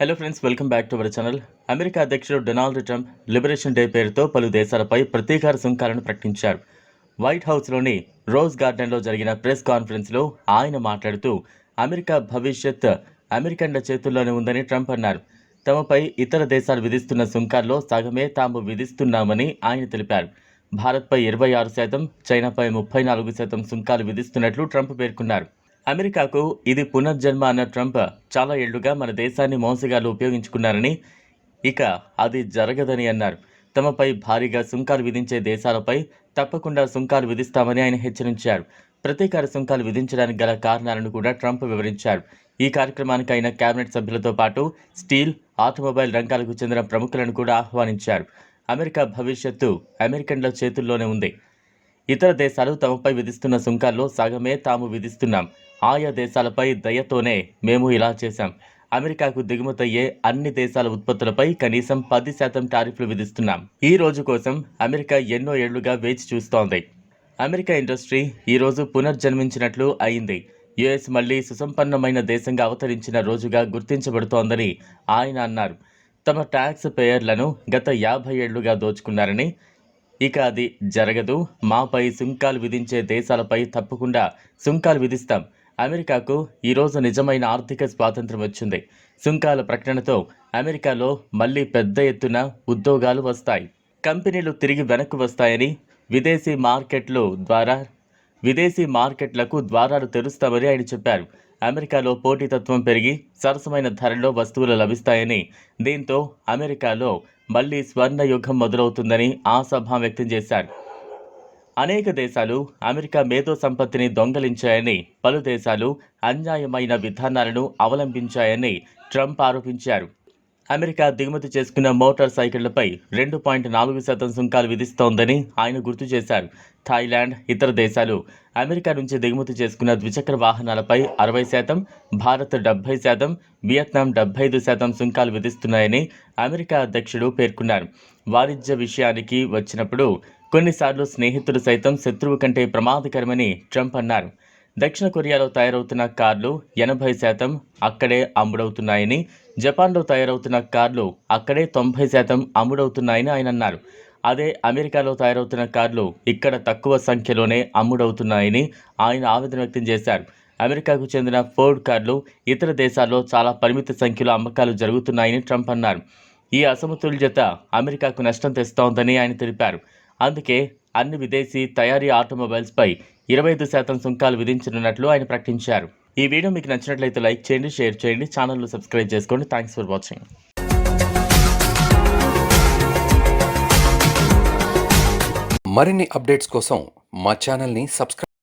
Hello friends welcome back to our channel America అధ్యక్షుడు Donald Trump liberation day పేరుతో పలు దేశాలపై ప్రతీకార సుంకాలను ప్రకటించారు. వైట్ హౌస్లోని రోజ్ గార్డెన్లో జరిగిన ప్రెస్ కాన్ఫరెన్స్లో ఆయన మాట్లాడుతూ అమెరికా భవిష్యత్ అమెరికన్ల చేతుల్లోనే ఉందని ట్రంప్ అన్నారు. తమపై ఇతర దేశాలు విధిస్తున్న సుంకాల్లో సగమే తాము విధిస్తున్నామని ఆయన తెలిపారు. భారత్పై ఇరవై ఆరు శాతం చైనాపై ముప్పై నాలుగు శాతం సుంకాలు విధిస్తున్నట్లు ట్రంప్ పేర్కొన్నారు. అమెరికాకు ఇది పునర్జన్మ అన్న ట్రంప్ చాలా ఏళ్ళుగా మన దేశాన్ని మోసగాలు ఉపయోగించుకున్నారని ఇక అది జరగదని అన్నారు. తమపై భారీగా సుంకాలు విధించే దేశాలపై తప్పకుండా సుంకాలు విధిస్తామని ఆయన హెచ్చరించారు. ప్రతీకార సుంకాలు విధించడానికి గల కారణాలను కూడా ట్రంప్ వివరించారు. ఈ కార్యక్రమానికి ఆయన కేబినెట్ సభ్యులతో పాటు స్టీల్ ఆటోమొబైల్ రంగాలకు చెందిన ప్రముఖులను కూడా ఆహ్వానించారు. అమెరికా భవిష్యత్తు అమెరికన్ల చేతుల్లోనే ఉంది. ఇతర దేశాలు తమపై విధిస్తున్న సుంకాల్లో సగమే తాము విధిస్తున్నాం. ఆయా దేశాలపై దయతోనే మేము ఇలా చేశాం. అమెరికాకు దిగుమతయ్యే అన్ని దేశాల ఉత్పత్తులపై కనీసం పది శాతం టారిఫ్లు విధిస్తున్నాం. ఈ రోజు కోసం అమెరికా ఎన్నో ఏళ్ళుగా వేచి చూస్తోంది. అమెరికా ఇండస్ట్రీ ఈరోజు పునర్జన్మించినట్లు అయింది. యుఎస్ మళ్ళీ సుసంపన్నమైన దేశంగా అవతరించిన రోజుగా గుర్తించబడుతోందని ఆయన అన్నారు. తమ ట్యాక్స్ పేయర్లను గత యాభై ఏళ్ళుగా దోచుకున్నారని ఇక అది జరగదు. మాపై సుంకాలు విధించే దేశాలపై తప్పకుండా సుంకాలు విధిస్తాం. అమెరికాకు ఈరోజు నిజమైన ఆర్థిక స్వాతంత్రం వచ్చింది. సుంకాల ప్రకటనతో అమెరికాలో మళ్ళీ పెద్ద ఎత్తున ఉద్యోగాలు వస్తాయి. కంపెనీలు తిరిగి వెనక్కు వస్తాయని విదేశీ మార్కెట్లు ద్వారా విదేశీ మార్కెట్లకు ద్వారాలు తెరుస్తామని ఆయన చెప్పారు. అమెరికాలో పోటీతత్వం పెరిగి సరసమైన ధరల్లో వస్తువులు లభిస్తాయని దీంతో అమెరికాలో మళ్ళీ స్వర్ణ యుగం మొదలవుతుందని ఆశాభావం వ్యక్తం చేశారు. అనేక దేశాలు అమెరికా మేధో సంపత్తిని దొంగలించాయని పలు దేశాలు అన్యాయమైన విధానాలను అవలంబించాయని ట్రంప్ ఆరోపించారు. అమెరికా దిగుమతి చేసుకున్న మోటార్ సైకిళ్ళపై రెండు పాయింట్ నాలుగు శాతం సుంకాలు విధిస్తోందని ఆయన గుర్తు చేశారు. థాయిలాండ్ ఇతర దేశాలు అమెరికా నుంచి దిగుమతి చేసుకున్న ద్విచక్ర వాహనాలపై అరవై శాతం భారత్ డెబ్బై శాతం వియత్నాం డెబ్బై ఐదు శాతం సుంకాలు విధిస్తున్నాయని అమెరికా అధ్యక్షుడు పేర్కొన్నారు. వాణిజ్య విషయానికి వచ్చినప్పుడు కొన్నిసార్లు స్నేహితుడు సైతం శత్రువు కంటే ప్రమాదకరమని ట్రంప్ అన్నారు. దక్షిణ కొరియాలో తయారవుతున్న కార్లు ఎనభై శాతం అక్కడే అమ్ముడవుతున్నాయని జపాన్లో తయారవుతున్న కార్లు అక్కడే తొంభై శాతం అమ్ముడవుతున్నాయని ఆయన అన్నారు. అదే అమెరికాలో తయారవుతున్న కార్లు ఇక్కడ తక్కువ సంఖ్యలోనే అమ్ముడవుతున్నాయని ఆయన ఆవేదన వ్యక్తం చేశారు. అమెరికాకు చెందిన ఫోర్డ్ కార్లు ఇతర దేశాల్లో చాలా పరిమిత సంఖ్యలో అమ్మకాలు జరుగుతున్నాయని ట్రంప్ అన్నారు. ఈ అసమతుల్యత అమెరికాకు నష్టం తెస్తోందని ఆయన తెలిపారు. అందుకే అన్ని విదేశీ తయారీ ఆటోమొబైల్స్పై ఇరవై ఐదు శాతం సుంకాలు విధించనున్నట్లు ఆయన ప్రకటించారు. ఈ వీడియో మీకు నచ్చినట్లయితే లైక్ చేయండి షేర్ చేయండి ఛానల్ను సబ్స్క్రైబ్ చేసుకోండి. Thanks for watching. మరిన్ని అప్డేట్స్ కోసం మా ఛానల్ని సబ్స్క్రైబ్